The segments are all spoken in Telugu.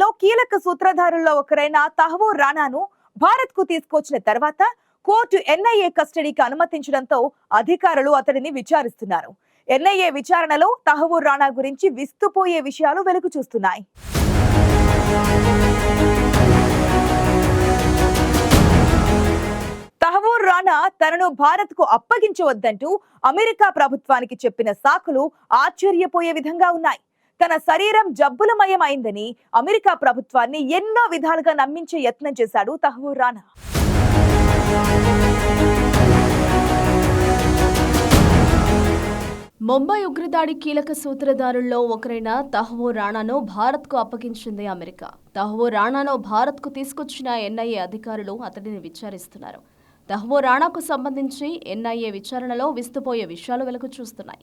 ఉగ్రదాడుల్లో కీలక సూత్రధారుల్లో ఒకరైన తహవూర్ రాణాను భారత్కు తీసుకొచ్చిన తర్వాత కోర్టు ఎన్ఐఏ కస్టడీకి అనుమతించడంతో అధికారులు అతడిని విచారిస్తున్నారు. ఎన్ఐఏ విచారణలో తహవూర్ రాణా గురించి విస్తుపోయే విషయాలు వెలుగు చూస్తున్నాయి. తహవూర్ రాణా తనను భారత్కు అప్పగించవద్దంటూ అమెరికా ప్రభుత్వానికి చెప్పిన సాకులు ఆశ్చర్యపోయే విధంగా ఉన్నాయి. తన శరీరం జబ్బులమయమైందని అమెరికా ప్రభుత్వాన్ని ఎన్నో విధాలుగా నమ్మించే యత్నం చేశాడు తహవూర్ రానా ముంబై ఉగ్రదాడి కీలక సూత్రధారుల్లో ఒకరైన తహవో రాణాను భారత్కు అప్పగించింది అమెరికా. తహవో రాణాను భారత్కు తీసుకొచ్చిన ఎన్ఐఏ అధికారులు అతడిని విచారిస్తున్నారు. తహవో రాణాకు సంబంధించి ఎన్ఐఏ విచారణలో విస్తుపోయే విషయాలు వెలుగు చూస్తున్నాయి.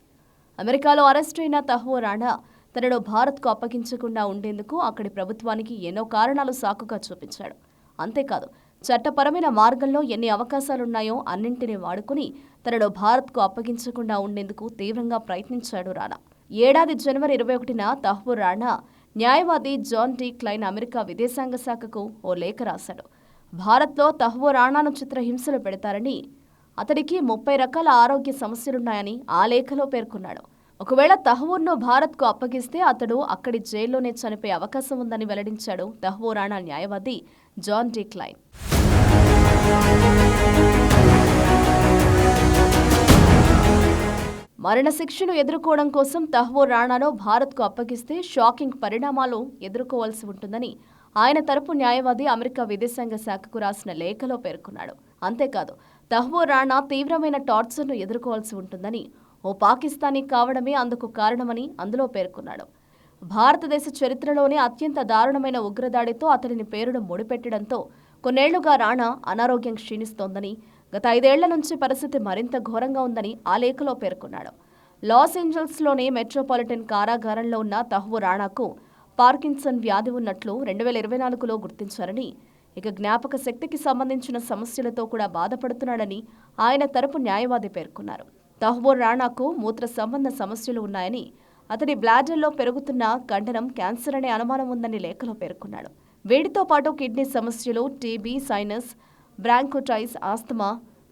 అమెరికాలో అరెస్టైన తహవో రాణా తనను భారత్కు అప్పగించకుండా ఉండేందుకు అక్కడి ప్రభుత్వానికి ఎన్నో కారణాలు సాకుగా చూపించాడు. అంతేకాదు చట్టపరమైన మార్గంలో ఎన్ని అవకాశాలున్నాయో అన్నింటినీ వాడుకుని తనను భారత్కు అప్పగించకుండా ఉండేందుకు తీవ్రంగా ప్రయత్నించాడు రాణా. ఏడాది జనవరి ఇరవై ఒకటిన తహబూర్ రాణా న్యాయవాది జాన్ డి క్లైన్ అమెరికా విదేశాంగ శాఖకు ఓ లేఖ రాశాడు. భారత్లో తహబూర్ రాణాను చిత్రహింసలు పెడతారని అతడికి ముప్పై రకాల ఆరోగ్య సమస్యలున్నాయని ఆ లేఖలో పేర్కొన్నాడు. ఒకవేళ తహవూర్ను భారత్కు అప్పగిస్తే అతడు అక్కడి జైల్లోనే చనిపోయే అవకాశం ఉందని వెల్లడించాడు తహవూ రాణా న్యాయవాది జాన్ డి క్లైన్. మరణశిక్షను ఎదుర్కోవడం కోసం తహ్వూర్ రాణాను భారత్కు అప్పగిస్తే షాకింగ్ పరిణామాలు ఎదుర్కోవాల్సి ఉంటుందని ఆయన తరపు న్యాయవాది అమెరికా విదేశాంగ శాఖకు రాసిన లేఖలో పేర్కొన్నాడు. అంతేకాదు తహ్వూర్ రాణా తీవ్రమైన టార్చర్ను ఎదుర్కోవాల్సి ఉంటుందని ఓ పాకిస్తానీ కావడమే అందుకు కారణమని అందులో పేర్కొన్నాడు. భారతదేశ చరిత్రలోనే అత్యంత దారుణమైన ఉగ్రదాడితో అతడిని పేరును ముడిపెట్టడంతో కొన్నేళ్ళుగా రాణా అనారోగ్యం క్షీణిస్తోందని గత ఐదేళ్ళ నుంచి పరిస్థితి మరింత ఘోరంగా ఉందని ఆ లేఖలో పేర్కొన్నాడు. లాస్ ఏంజల్స్లోని మెట్రోపాలిటన్ కారాగారంలో ఉన్న తహువు రాణాకు పార్కిన్సన్ వ్యాధి ఉన్నట్లు రెండు వేల ఇరవై నాలుగులో గుర్తించారని ఇక జ్ఞాపక శక్తికి సంబంధించిన సమస్యలతో కూడా బాధపడుతున్నాడని ఆయన తరపు న్యాయవాది పేర్కొన్నారు. తహబోర్ రాణాకు మూత్ర సంబంధ సమస్యలు ఉన్నాయని అతడి బ్లాడర్లో పెరుగుతున్న కండనం క్యాన్సర్ అనే అనుమానం ఉందని లేఖలో పేర్కొన్నాడు. వేడితో పాటు కిడ్నీ సమస్యలు TB sinus bronchitis asthma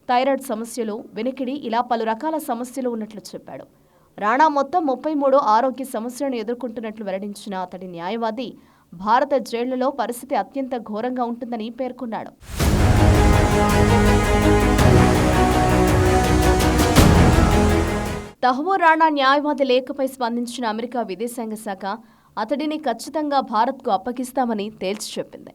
thyroid సమస్యలు వెనికిడి ఇలా పలు రకాల సమస్యలు ఉన్నట్లు చెప్పాడు. రాణా మొత్తం ముప్పై మూడు ఆరోగ్య సమస్యలను ఎదుర్కొంటున్నట్లు వెల్లడించిన అతడి న్యాయవాది భారత జైళ్ళలో పరిస్థితి అత్యంత ఘోరంగా ఉంటుందని పేర్కొన్నాడు. తహమూర్ రాణా న్యాయవాది లేఖపై స్పందించిన అమెరికా విదేశాంగ శాఖ అతడిని ఖచ్చితంగా భారత్కు అప్పగిస్తామని తేల్చి చెప్పింది.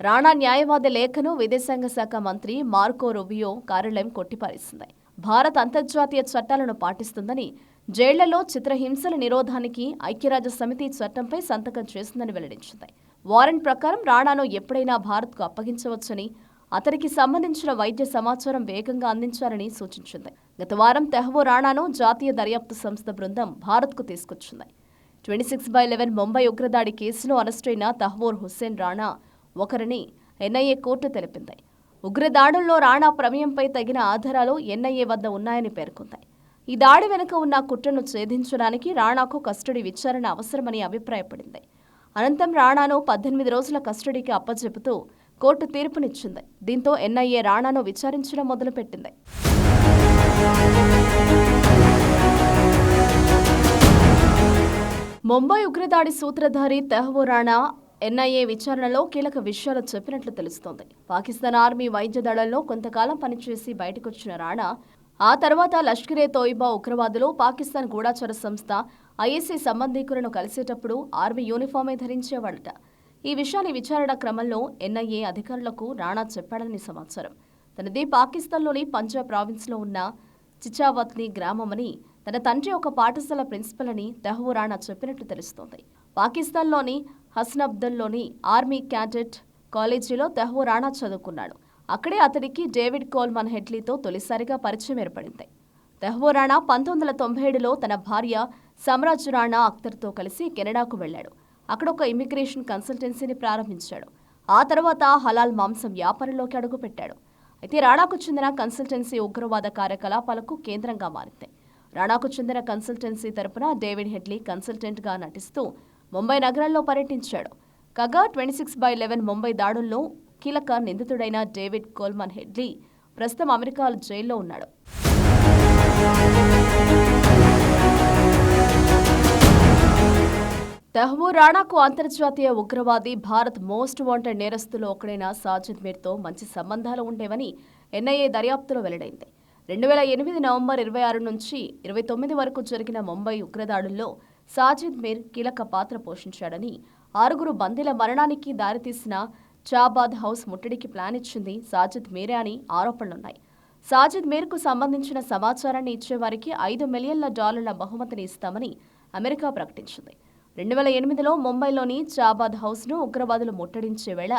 రాణా న్యాయవాది లేఖను విదేశాంగ శాఖ మంత్రి మార్కో రొబియో కార్యాలయం కొట్టిపారేసింది. భారత్ అంతర్జాతీయ చట్టాలను పాటిస్తుందని జైళ్ళలో చిత్రహింసల నిరోధానికి ఐక్యరాజ్య సమితి చట్టంపై సంతకం చేసిందని వెల్లడించింది. వారెంట్ ప్రకారం రాణాను ఎప్పుడైనా భారత్కు అప్పగించవచ్చని అతనికి సంబంధించిన వైద్య సమాచారం వేగంగా అందించాలని సూచించింది. గత వారం తెహవో రాణాను జాతీయ దర్యాప్తు సంస్థ బృందం భారత్కు తీసుకొచ్చింది. Twenty six by eleven Mumbai ఉగ్రదాడి కేసులో అరెస్టయిన తహవోర్ హుస్సేన్ రాణా ఒకరిని ఎన్ఐఏ కోర్టు తెలిపింది. ఉగ్రదాడుల్లో రాణా ప్రమేయంపై తగిన ఆధారాలు ఎన్ఐఏ వద్ద ఉన్నాయని పేర్కొంది. ఈ దాడి వెనుక ఉన్న కుట్రను ఛేదించడానికి రాణాకు కస్టడీ విచారణ అవసరమని అభిప్రాయపడింది. అనంతరం రాణాను పద్దెనిమిది రోజుల కస్టడీకి అప్పజెపుతూ కోర్టు తీర్పునిచ్చింది. దీంతో ఎన్ఐఏ రాణాను విచారించడం మొదలుపెట్టింది. ముంబై ఉగ్రదాడి సూత్రధారి తెహవో రాణా ఎన్ఐఏ విచారణలో కీలక విషయాలు చెప్పినట్లు తెలుస్తోంది. పాకిస్తాన్ ఆర్మీ వైద్య దళంలో కొంతకాలం పనిచేసి బయటకొచ్చిన రాణా ఆ తర్వాత లష్కరే తోయిబా ఉగ్రవాదులు పాకిస్తాన్ గూఢాచార సంస్థ ఐఎస్ఐ సంబంధీకులను కలిసేటప్పుడు ఆర్మీ యూనిఫామే ధరించేవాడట ఈ విషయాన్ని విచారణ క్రమంలో ఎన్ఐఏ అధికారులకు రాణా చెప్పాడని సమాచారం. తనది పాకిస్తాన్లోని పంజాబ్ ప్రావిన్స్లో ఉన్న చిచావత్ని గ్రామమని తన తండ్రి ఒక పాఠశాల ప్రిన్సిపల్ అని తెహవురాణా చెప్పినట్టు చెప్పినట్లు తెలుస్తోంది. పాకిస్తాన్లోని హస్నబ్దల్లోని ఆర్మీ క్యాడెట్ కాలేజీలో తెహవురాణా చదువుకున్నాడు. అక్కడే అతడికి డేవిడ్ కోల్మన్ హెడ్లీతో తొలిసారిగా పరిచయం ఏర్పడింది. తెహవోరాణా పంతొమ్మిది వందల తొంభై ఏడులో తన భార్య సమ్రాజ్ రాణా అఖ్తర్తో కలిసి కెనడాకు వెళ్ళాడు అక్కడ ఒక ఇమిగ్రేషన్ కన్సల్టెన్సీని ప్రారంభించాడు. ఆ తర్వాత హలాల్ మాంసం వ్యాపారంలోకి అడుగుపెట్టాడు. అయితే రాణాకు చెందిన కన్సల్టెన్సీ ఉగ్రవాద కార్యకలాపాలకు కేంద్రంగా మారింది. రాణాకు చెందిన కన్సల్టెన్సీ తరపున డేవిడ్ హెడ్లీ కన్సల్టెంట్గా నటిస్తూ ముంబై నగరంలో పర్యటించాడు. కాగా twenty six by eleven Mumbai దాడుల్లో కీలక నిందితుడైన డేవిడ్ కోల్మన్ హెడ్లీ ప్రస్తుతం అమెరికా జైల్లో ఉన్నాడు. తెహ్మూర్ రాణాకు అంతర్జాతీయ ఉగ్రవాది భారత్ మోస్ట్ వాంటెడ్ నేరస్తులో ఒకడైన సాజిద్ మీర్తో మంచి సంబంధాలు ఉండేవని ఎన్ఐఏ దర్యాప్తులో వెల్లడైంది. రెండు వేల ఎనిమిది నవంబర్ ఇరవై ఆరు నుంచి ఇరవై తొమ్మిది వరకు జరిగిన ముంబై ఉగ్రదాడుల్లో సాజిద్ మీర్ కీలక పాత్ర పోషించాడని ఆరుగురు బందీల మరణానికి దారితీసిన చాబాద్ హౌస్ ముట్టడికి ప్లాన్ ఇచ్చింది సాజిద్ మీరే అని ఆరోపణలున్నాయి. సాజిద్ మీర్కు సంబంధించిన సమాచారాన్ని ఇచ్చేవారికి ఐదు మిలియన్ల డాలర్ల బహుమతిని ఇస్తామని అమెరికా ప్రకటించింది. రెండు వేల ఎనిమిదిలో ముంబైలోని చాబాద్ హౌస్ను ఉగ్రవాదులు ముట్టడించే వేళ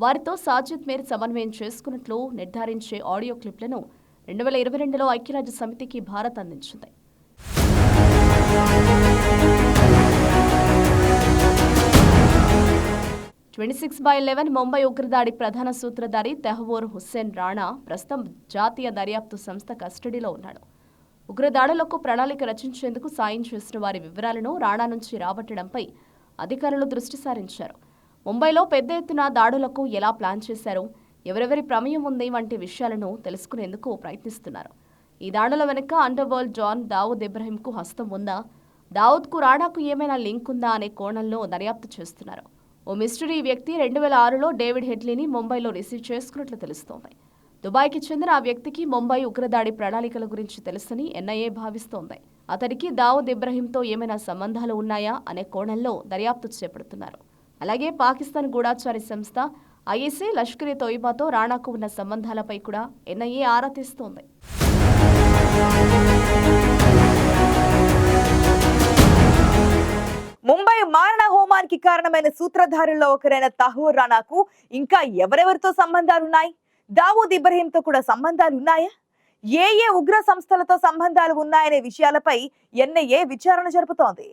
వారితో సాజిద్ మీర్ సమన్వయం చేసుకున్నట్లు నిర్ధారించే ఆడియో క్లిప్లను రెండు వేల ఇరవై రెండులో ఐక్యరాజ్య సమితికి భారత్ అందించింది. Twenty six by eleven Mumbai ఉగ్రదాడి ప్రధాన సూత్రధారి తెహవూర్ హుస్సేన్ రాణా ప్రస్తుతం జాతీయ దర్యాప్తు సంస్థ కస్టడీలో ఉన్నాడు. ఉగ్రదాడులకు ప్రణాళిక రచించేందుకు సాయం చేసిన వారి వివరాలను రాణా నుంచి రాబట్టడంపై అధికారులు దృష్టి సారించారు. ముంబైలో పెద్ద ఎత్తున దాడులకు ఎలా ప్లాన్ చేశారు? ఎవరెవరి ప్రమేయం ఉంది? వంటి విషయాలను తెలుసుకునేందుకు ప్రయత్నిస్తున్నారు. ఈ దాడుల వెనుక అండర్వరల్డ్ జాన్ దావుద్ ఇబ్రహీంకు హస్తం ఉందా? దావుద్కు రాణాకు ఏమైనా లింక్ ఉందా అనే కోణంలో దర్యాప్తు చేస్తున్నారు. ఓ మిస్టరీ వ్యక్తి రెండు వేల ఆరులో డేవిడ్ హెడ్లీని ముంబైలో రిసీవ్ చేసుకున్నట్లు తెలుస్తోంది. దుబాయ్కి చెందిన ఆ వ్యక్తికి ముంబై ఉగ్రదాడి ప్రణాళికల గురించి తెలుసని ఎన్ఐఏ భావిస్తోంది. అతడికి దావుద్ ఇబ్రహీంతో ఏమైనా సంబంధాలు ఉన్నాయా అనే కోణంలో దర్యాప్తు చేపడుతున్నారు. అలాగే పాకిస్తాన్ గూఢాచారి సంస్థ ఐఎస్ఏ లష్కరే తోయిబాతో రాణాకు ఉన్న సంబంధాలపై కూడా ఎన్ఐఏ ఆరా తీస్తోంది. ముంబై మారణ హోమానికి కారణమైన సూత్రధారుల్లో ఒకరైన తహూర్ రాణాకు ఇంకా ఎవరెవరితో సంబంధాలున్నాయి? దావూద్ ఇబ్రహీంతో కూడా సంబంధాలు ఉన్నాయా? ఏ ఏ ఉగ్ర సంస్థలతో సంబంధాలు ఉన్నాయనే విషయాలపై ఎన్ఐఏ విచారణ జరుపుతోంది.